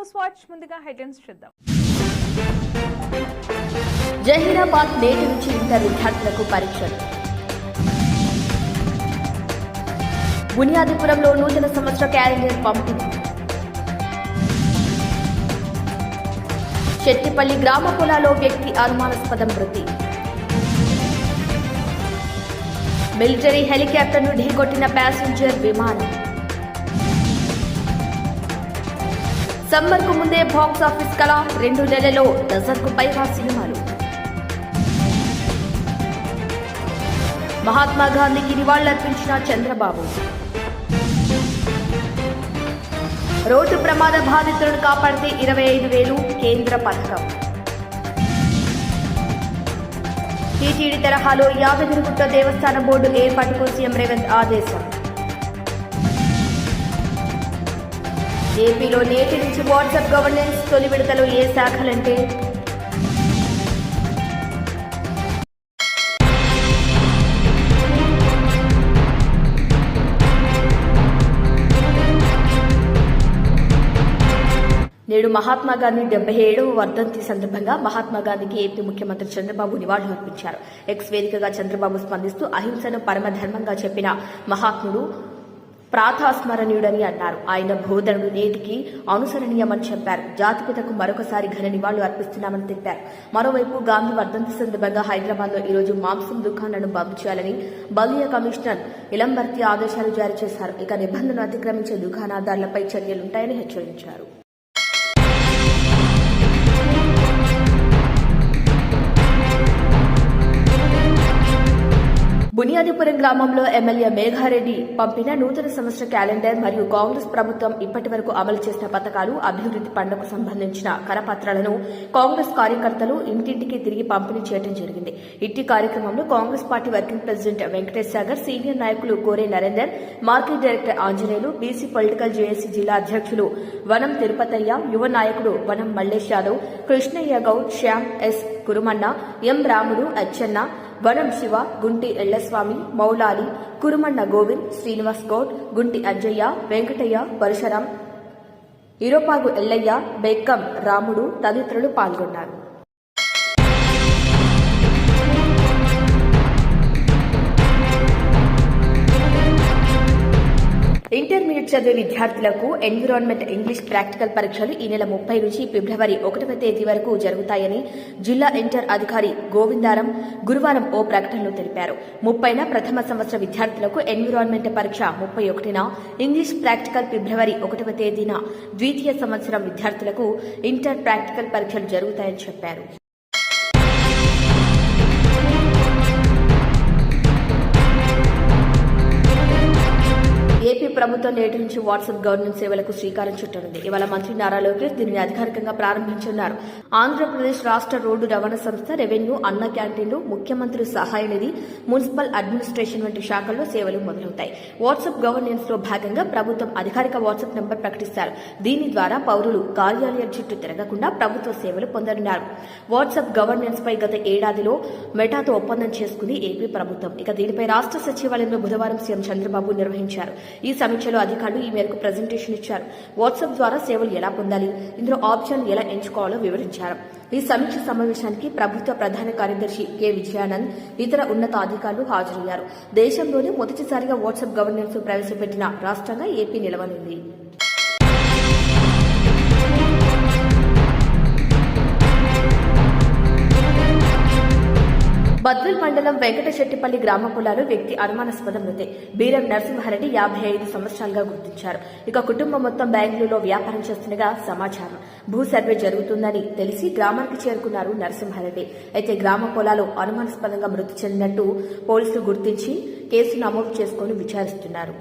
News watch ముందుగా headlines చూద్దాం. జహీరాబాద్ నేటి నుంచి ఇంటర్ విద్యార్థులకు పరీక్షలు. బునియాదిపురంలో నూతన సంవత్సర క్యాలెండర్ పంపిణీ. చెట్టిపల్లి గ్రామ పొలాలో వ్యక్తి అనుమానాస్పదం మృతి. మిలిటరీ హెలికాప్టర్ను ఢీకొట్టిన ప్యాసింజర్ విమానం. సమ్మర్కు ముందే బాక్స్ ఆఫీస్ కల రెండు నెలల్లో డజన్కు పైగా సినిమాలు. మహాత్మా గాంధీకి నివాళులర్పించిన చంద్రబాబు. రోడ్డు ప్రమాద బాధితులను కాపాడితే ఇరవై ఐదు వేలు కేంద్ర పథకం. టీటీడీ తరహాలో యాదగిరిగుట్ట దేవస్థాన బోర్డు ఏర్పాటుకు సీఎం రేవంత్ ఆదేశం. ఏపీలో నేటి నుంచి వాట్సాప్ గవర్నెన్స్ తొలి విడతలో ఏ శాఖలంటే? నేడు మహాత్మా గాంధీ డెబ్బై ఏడవ వర్ధంతి సందర్భంగా మహాత్మా గాంధీకి ఏపీ ముఖ్యమంత్రి చంద్రబాబు నివాళులు అర్పించారు. ఎక్స్ వేదికగా చంద్రబాబు స్పందిస్తూ అహింసను పరమధర్మంగా చెప్పిన మహాత్ముడు ప్రాతాస్మరణీయుడని అన్నారు. ఆయన బోధనలు నేటికి అనుసరణీయమని చెప్పారు. జాతిపితకు మరొకసారి ఘన నివాళులు అర్పిస్తున్నామని తెలిపారు. మరోవైపు గాంధీ వర్ధంతి సందర్భంగా హైదరాబాద్లో ఈరోజు మాంసం దుకాణాలను బంద్ చేయాలని బలియా కమిషనర్ ఇలంబర్తి ఆదేశాలు జారీ చేశారు. ఇక నిబంధనలు అతిక్రమించే దుకాణదారులపై చర్యలుంటాయని హెచ్చరించారు. బునియాదిపురం గ్రామంలో ఎమ్మెల్యే మేఘారెడ్డి పంపిన నూతన సంవత్సర క్యాలెండర్ మరియు కాంగ్రెస్ ప్రభుత్వం ఇప్పటి వరకు అమలు చేసిన పథకాలు అభివృద్ది పనులకు సంబంధించిన కరపత్రాలను కాంగ్రెస్ కార్యకర్తలు ఇంటింటికి తిరిగి పంపిణీ చేయడం జరిగింది. ఇట్టి కార్యక్రమంలో Congress party working president Venkatesh Sagar senior నాయకులు Kore Narender market director Anjaneyulu BC political JAC జిల్లా అధ్యక్షులు వనం తిరుపతయ్య యువ నాయకుడు వనం మల్లేష్ యాదవ్ కృష్ణయ్య గౌడ్ శ్యామ్ ఎస్ కురుమన్న ఎం రాముడు అచ్చెన్న వనం శివ గుంటి ఎల్లస్వామి మౌలాలి కురుమన్న గోవింద్ శ్రీనివాస్ గౌడ్ గుంటి అజ్జయ్య వెంకటయ్య పరశురాం ఇరోపాగు ఎల్లయ్య బెక్కం రాముడు తదితరులు పాల్గొన్నారు. ఇంటర్మీడియట్ చదివే విద్యార్థులకు ఎన్విరాన్మెంట్ ఇంగ్లీష్ ప్రాక్టికల్ పరీక్షలు ఈ నెల ముప్పై నుంచి ఫిబ్రవరి ఒకటవ తేదీ వరకు జరుగుతాయని జిల్లా ఇంటర్ అధికారి గోవిందారం గురువారం ఓ ప్రకటనలో తెలిపారు. ముప్పైన ప్రథమ సంవత్సర విద్యార్థులకు ఎన్విరాన్మెంట్ పరీక్ష ముప్పై ఒకటిన ఇంగ్లీష్ ప్రాక్టికల్ ఫిబ్రవరి ఒకటవ తేదీన ద్వితీయ సంవత్సరం విద్యార్థులకు ఇంటర్ ప్రాక్టికల్ పరీక్షలు జరుగుతాయని చెప్పారు. ప్రభుత్వం నేటి నుంచి వాట్సాప్ గవర్నెన్స్ సేవలకు శ్రీకారం చుట్టనుంది. ఇవాళ మంత్రి నారా లోకేష్ దీనిని అధికారికంగా ప్రారంభించనున్నారు. ఆంధ్రప్రదేశ్ రాష్ట్ర రోడ్డు రవాణా సంస్థ రెవెన్యూ అన్న క్యాంటీన్లు ముఖ్యమంత్రి సహాయ నిధి మున్సిపల్ అడ్మినిస్ట్రేషన్ వంటి శాఖల్లో సేవలు మొదలవుతాయి. వాట్సాప్ గవర్నెన్స్లో భాగంగా ప్రభుత్వం అధికారిక వాట్సాప్ నెంబర్ ప్రకటిస్తారు. దీని ద్వారా పౌరులు కార్యాలయం చుట్టూ తిరగకుండా ప్రభుత్వ సేవలు పొందనున్నారు. వాట్సాప్ గవర్నెన్స్ పై గత ఏడాదిలో మెటాతో ఒప్పందం చేసుకుంది ఏపీ ప్రభుత్వం. ఇక దీనిపై రాష్ట్ర సచివాలయంలో బుధవారం సీఎం చంద్రబాబు నిర్వహించారు. ఈ సమీక్షలో అధికారులు ఈ మేరకు ప్రజెంటేషన్ ఇచ్చారు. వాట్సాప్ ద్వారా సేవలు ఎలా పొందాలి? ఇందులో ఆప్షన్ ఎలా ఎంచుకోవాలో వివరించారు. ఈ సమీక్ష సమావేశానికి ప్రభుత్వ ప్రధాన కార్యదర్శి కె. విజయానంద్ ఇతర ఉన్నతాధికారులు హాజరయ్యారు. దేశంలోనే మొదటిసారిగా వాట్సాప్ గవర్నెన్స్ ప్రవేశపెట్టిన రాష్ట్రంగా ఏపీ నిలవనుంది. బద్వెల్ మండలం వెంకటశెట్టిపల్లి గ్రామ పొలాలు వ్యక్తి అనుమానాస్పద మృతి. బీరం నరసింహారెడ్డి యాభై ఐదు సంవత్సరాలుగా గుర్తించారు. ఇక కుటుంబం మొత్తం బెంగళూరులో వ్యాపారం చేస్తుండగా సమాచారం. భూ సర్వే జరుగుతుందని తెలిసి గ్రామానికి చేరుకున్నారు నరసింహారెడ్డి. అయితే గ్రామ పొలాలు అనుమానాస్పదంగా మృతి చెందినట్టు పోలీసులు గుర్తించి కేసు నమోదు చేసుకుని విచారిస్తున్నారు.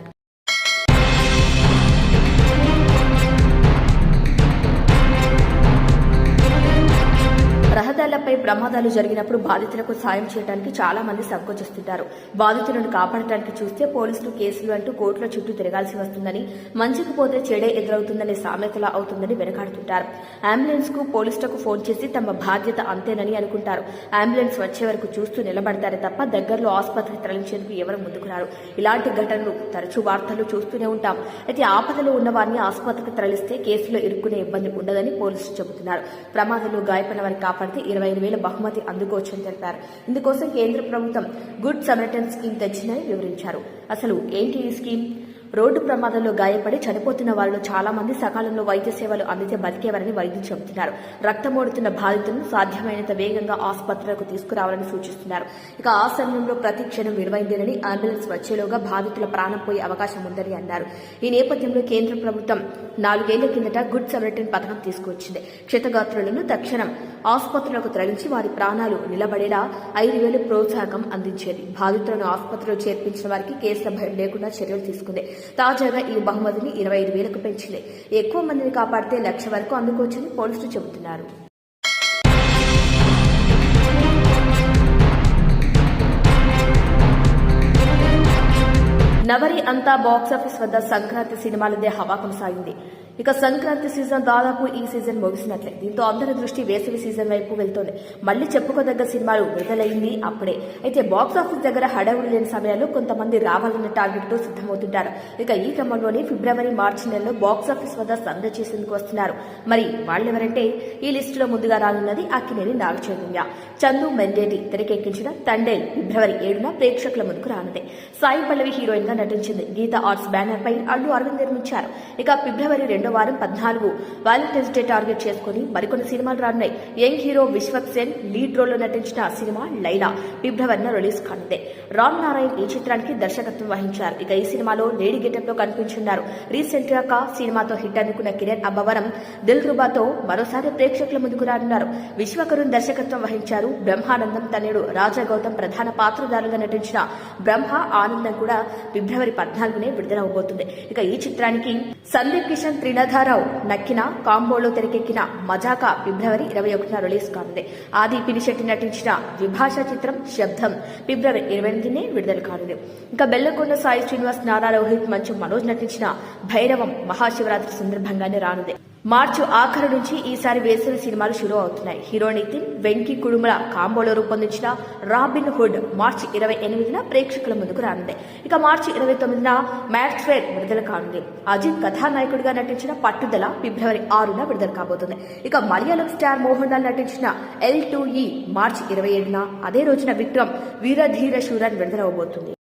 ప్రమాదాలు జరిగినప్పుడు బాధితులకు సాయం చేయడానికి చాలా మంది సంకోచిస్తుంటారు. బాధితులను కాపాడటానికి చూస్తే పోలీసులు కేసులు అంటూ కోర్టుల చుట్టూ తిరగాల్సి వస్తుందని మంచికి పోతే చెడే ఎదురవుతుందనే సామెతలా అవుతుందని వెనకాడుతుంటారు. అంబులెన్స్కు పోలీసులకు ఫోన్ చేసి తమ బాధ్యత అంతేనని అనుకుంటారు. అంబులెన్స్ వచ్చే వరకు చూస్తూ నిలబడతారే తప్ప దగ్గరలో ఆసుపత్రికి తరలించేందుకు ఎవరు ముందుకురారు. ఇలాంటి ఘటనలు తరచూ వార్తలు చూస్తూనే ఉంటాం. అయితే ఆపదలో ఉన్న వారిని ఆసుపత్రికి తరలిస్తే కేసులో ఇరుక్కునే ఇబ్బంది ఉండదని పోలీసులు చెబుతున్నారు. ప్రమాదంలో గాయపడిన వారిని కాపాడితే ఇరవై ఐదు వేల బహుమతి అందుకోవచ్చని తెలిపారు. ఇందుకోసం కేంద్ర ప్రభుత్వం గుడ్ సమరటన్ స్కీమ్ తెచ్చిందని వివరించారు. అసలు ఏంటి ఈ స్కీమ్? రోడ్డు ప్రమాదంలో గాయపడి చనిపోతున్న వారిలో చాలా మంది సకాలంలో వైద్య సేవలు అందితే బతికేవారని వైద్యులు చెబుతున్నారు. రక్తమోడుతున్న బాధితులను సాధ్యమైనంత వేగంగా ఆసుపత్రులకు తీసుకురావాలని సూచిస్తున్నారు. ఇక ఆ సమయంలో ప్రతి క్షణం విలువైందేనని అంబులెన్స్ వచ్చేలోగా బాధితుల ప్రాణం పోయే అవకాశం ఉందని అన్నారు. ఈ నేపథ్యంలో కేంద్ర ప్రభుత్వం నాలుగేళ్ళ కిందట గుడ్ సమరటన్ పథకం తీసుకొచ్చింది క్షతగాత్రులను తక్షణం ఆసుపత్రులకు తరలించి వారి ప్రాణాలు నిలబడేలా ఐదు వేలు ప్రోత్సాహకం అందించేది. బాధితులను ఆసుపత్రిలో చేర్పించిన వారికి కేసుల భయం లేకుండా చర్యలు తీసుకుంది. తాజాగా ఈ బహుమతిని ఇరవై ఐదు వేలకు పెంచింది. ఎక్కువ మందిని కాపాడితే లక్ష వరకు అందుకోవచ్చని పోలీసులు చెబుతున్నారు. నవరి అంతా బాక్సాఫీస్ వద్ద సంక్రాంతి సినిమాలదే హవా కొనసాగింది. ఇక సంక్రాంతి సీజన్ దాదాపు ఈ సీజన్ ముగిసినట్లే. దీంతో అందరి దృష్టి వేసవి సీజన్ వైపు వెళ్తోంది. మళ్ళీ చెప్పుకోదగ్గ సినిమాలు విడుదలైంది అప్పుడే. అయితే బాక్సాఫీస్ దగ్గర హడావుడి లేని సమయాల్లో కొంతమంది రావాలన్న టార్గెట్తో సిద్ధమవుతుంటారు. ఇక ఈ క్రమంలోనే ఫిబ్రవరి మార్చి నెలలో బాక్సాఫీస్ వద్ద సంద చేసేందుకు వస్తున్నారు. మరి వాళ్ళెవరంటే? ఈ లిస్టులో ముందుగా రానున్నది అక్కినేని నాగచైతన్య. చందు మెండేటి తెరకెక్కించిన తండేల్ ఫిబ్రవరి ఏడున ప్రేక్షకుల ముందుకు రానుంది. సాయి పల్లవి హీరోయిన్గా నటించింది గీత ఆర్ట్స్ బ్యానర్ పై అల్లు అరవింద్ నిర్మించారు. ఇక ఫిబ్రవరి రెండో వారం పద్నాలుగు. వాలంటైన్స్ డే టార్గెట్ చేసుకుని మరికొన్ని సినిమాలు రానున్నాయి. Young hero Vishwak Sen lead రోల్లో నటించిన సినిమా లైలా. ఫిబ్రవరిన రిలీజ్ కానుంది. రామ్ నారాయణ్ ఈ చిత్రానికి దర్శకత్వం వహించారు. ఇక ఈ సినిమాలో లేడీ గెటప్లో కనిపించున్నారు. రీసెంట్గా కా సినిమాతో హిట్ అందుకున్న కిరణ్ అబ్బవరం దిల్ రుబాతో మరోసారి ప్రేక్షకుల ముందుకు రానున్నారు. విశ్వకరుణ్ దర్శకత్వం వహించారు. బ్రహ్మానందం తనయుడు రాజా గౌతమ్ ప్రధాన పాత్రధారులుగా నటించిన బ్రహ్మ ఆనందం కూడా ఫిబ్రవరి పద్నాలుగునే విడుదలవబోతుంది. ఇక ఈ చిత్రానికి సందీప్ కిషన్ త్రినధారావు నక్కిన కాంబోలో తెరకెక్కిన మజాకా ఫిబ్రవరి ఇరవై ఒకటిన రిలీజ్ కానుంది. ఆది పినిశెట్టి నటించిన విభాష చిత్రం శబ్దం ఫిబ్రవరి ఇరవై ఎనిమిదినే విడుదల కానుంది. ఇంకా బెల్లకొండ సాయి శ్రీనివాస్ నారా రోహిత్ మంచు మనోజ్ నటించిన భైరవం మహాశివరాత్రి సందర్భంగానే రానుంది. మార్చి ఆఖరు నుంచి ఈసారి వేసవి సినిమాలు షురూ అవుతున్నాయి. హీరో నితిన్ వెంకీ కుడుముల కాంబోలో రూపొందించిన రాబిన్ హుడ్ మార్చి ఇరవై ఎనిమిదిన ప్రేక్షకుల ముందుకు రానుంది. ఇక మార్చి ఇరవై తొమ్మిదిన మ్యాట్స్వేర్ విడుదల కానుంది. అజిత్ కథానాయకుడిగా నటించిన పట్టుదల ఫిబ్రవరి ఆరున విడుదల కాబోతుంది. ఇక మలయాళం స్టార్ మోహన్ లాల్ నటించిన ఎల్ టూ ఈ మార్చి ఇరవై ఏడున అదే రోజున విక్రమ్ వీరధీర శూరన్ విడుదలవబోతుంది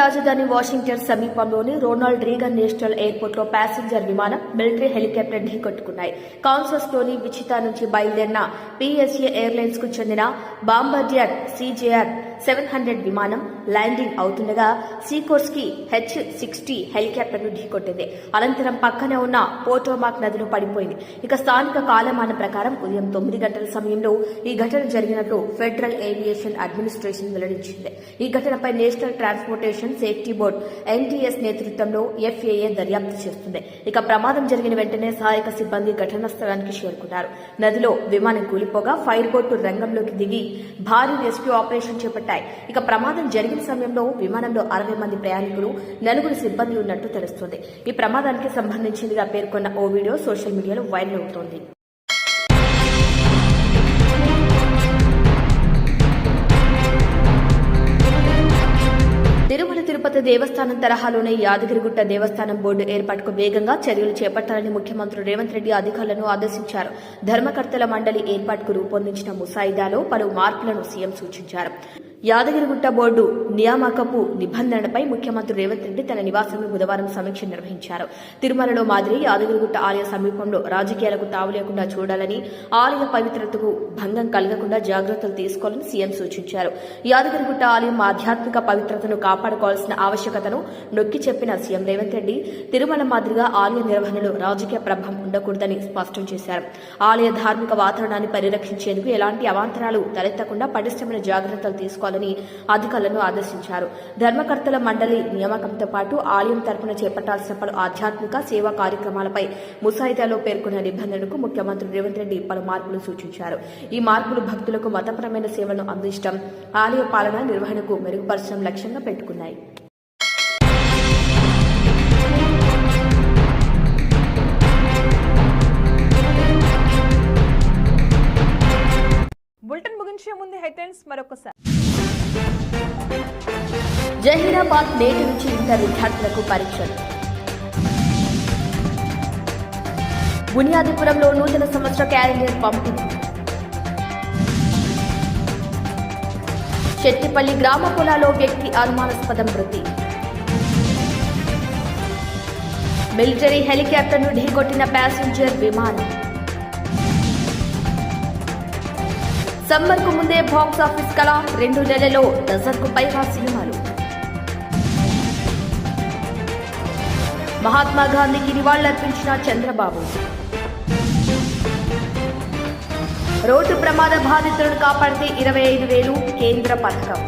రాజధాని వాషింగ్టన్ సమీపంలోని రోనాల్డ్ రీగన్ నేషనల్ ఎయిర్పోర్ట్లో ప్యాసింజర్ విమానం మిలిటరీ హెలికాప్టర్ ఢీకొట్టుకున్నాయి. కాన్సస్లోని విచితా నుంచి బయలుదేరిన పిఎస్ఏ ఎయిర్లైన్స్కు చెందిన బాంబర్డియర్ సిజేఆర్ సెవెన్ హండ్రెడ్ విమానం ల్యాండింగ్ అవుతుండగా సీకోర్స్కి హెచ్ సిక్స్టీ హెలికాప్టర్ను ఢీకొట్టింది. అనంతరం పక్కనే ఉన్న పోటోమాక్ నదిలో పడిపోయింది. ఇక స్థానిక కాలమాన ప్రకారం ఉదయం తొమ్మిది గంటల సమయంలో ఈ ఘటన జరిగినట్లు ఫెడరల్ ఏవియేషన్ అడ్మినిస్ట్రేషన్ వెల్లడించింది. ఈ ఘటనపై national transportation safety board NTS నేతృత్వంలో ఎఫ్ఏఏ దర్యాప్తు చేస్తుంది. ఇక ప్రమాదం జరిగిన వెంటనే సహాయక సిబ్బంది ఘటనా స్థలానికి చేరుకున్నారు. నదిలో విమానం కూలిపోగా ఫైర్ బోటు రంగంలోకి దిగి భారీ రెస్క్యూ ఆపరేషన్ చేపట్టాయి. ఇక ప్రమాదం జరిగిన సమయంలో విమానంలో అరవై మంది ప్రయాణికులు నలుగురు సిబ్బంది ఉన్నట్టు తెలుస్తోంది. ఈ ప్రమాదానికి సంబంధించిందిగా పేర్కొన్న ఓ వీడియో సోషల్ మీడియాలో వైరల్ అవుతోంది. తిరుమల తిరుపతి దేవస్థానం తరహాలోనే యాదగిరిగుట్ట దేవస్థానం బోర్డు ఏర్పాటుకు వేగంగా చర్యలు చేపట్టాలని ముఖ్యమంత్రి రేవంత్ రెడ్డి అధికారులను ఆదేశించారు. ధర్మకర్తల మండలి ఏర్పాటుకు రూపొందించిన ముసాయిదాలో పలు మార్పులను సీఎం సూచించారు. యాదగిరిగుట్ట బోర్డు నియామకపు నిబంధనలపై ముఖ్యమంత్రి రేవంత్ రెడ్డి తన నివాసంలో బుధవారం సమీక్ష నిర్వహించారు. తిరుమలలో మాదిరి యాదగిరిగుట్ట ఆలయ సమీపంలో రాజకీయాలకు తావు లేకుండా చూడాలని ఆలయ పవిత్రతకు భంగం కలగకుండా జాగ్రత్తలు తీసుకోవాలని సీఎం సూచించారు. యాదగిరిగుట్ట ఆలయం ఆధ్యాత్మిక పవిత్రతను కాపాడుకోవాల్సిన ఆవశ్యకతను నొక్కి చెప్పిన సీఎం రేవంత్ రెడ్డి తిరుమల మాదిరిగా ఆలయ నిర్వహణలో రాజకీయ ప్రభావం ఉండకూడదని స్పష్టం చేశారు. ఆలయ ధార్మిక వాతావరణాన్ని పరిరక్షించేందుకు ఎలాంటి అవాంతరాలు తలెత్తకుండా పటిష్టమైన జాగ్రత్తలు తీసుకోవాలి తీసుకోవాలని అధికారులను ఆదేశించారు. ధర్మకర్తల మండలి నియామకంతో పాటు ఆలయం తరపున చేపట్టాల్సిన పలు ఆధ్యాత్మిక సేవా కార్యక్రమాలపై ముసాయిదాలో పేర్కొన్న నిబంధనలకు ముఖ్యమంత్రి రేవంత్ రెడ్డి పలు మార్పులు సూచించారు. ఈ మార్పులు భక్తులకు మతపరమైన సేవలను అందించడం ఆలయ పాలన నిర్వహణకు మెరుగుపరచడం లక్ష్యంగా పెట్టుకున్నాయి. బులెటిన్ ముగించే ముందు హెడ్లైన్స్ మరొకసారి. జహీరాబాద్ నేటి నుంచి ఇంటర్ విద్యార్థులకు పరీక్షలు. బునియాదిపురంలో నూతన సంవత్సర క్యాలెండర్ పంపిణీ. చెట్టిపల్లి గ్రామ పొలాలో వ్యక్తి అనుమానాస్పదం మృతి. మిలిటరీ హెలికాప్టర్ను ఢీకొట్టిన ప్యాసింజర్ విమానం. సమ్మర్కు ముందే బాక్స్ ఆఫీస్ కళ రెండు నెలలో డజన్కు పైగా సినిమాలు. మహాత్మా గాంధీకి నివాళులర్పించిన చంద్రబాబు. రోడ్డు ప్రమాద బాధితులను కాపాడితే ఇరవై ఐదు వేలు కేంద్ర పథకం.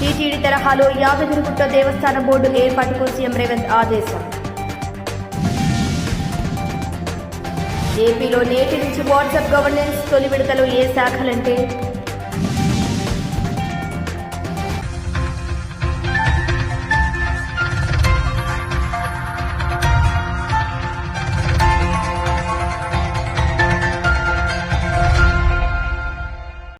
టీటీడీ తరహాలో యాదగిరిగుట్ట దేవస్థాన బోర్డు ఏర్పాటుకు సీఎం రేవంత్ ఆదేశం. ఏపీలో నేటి నుంచి వాట్సాప్ గవర్నెన్స్ తొలి విడతలో ఏ శాఖలంటే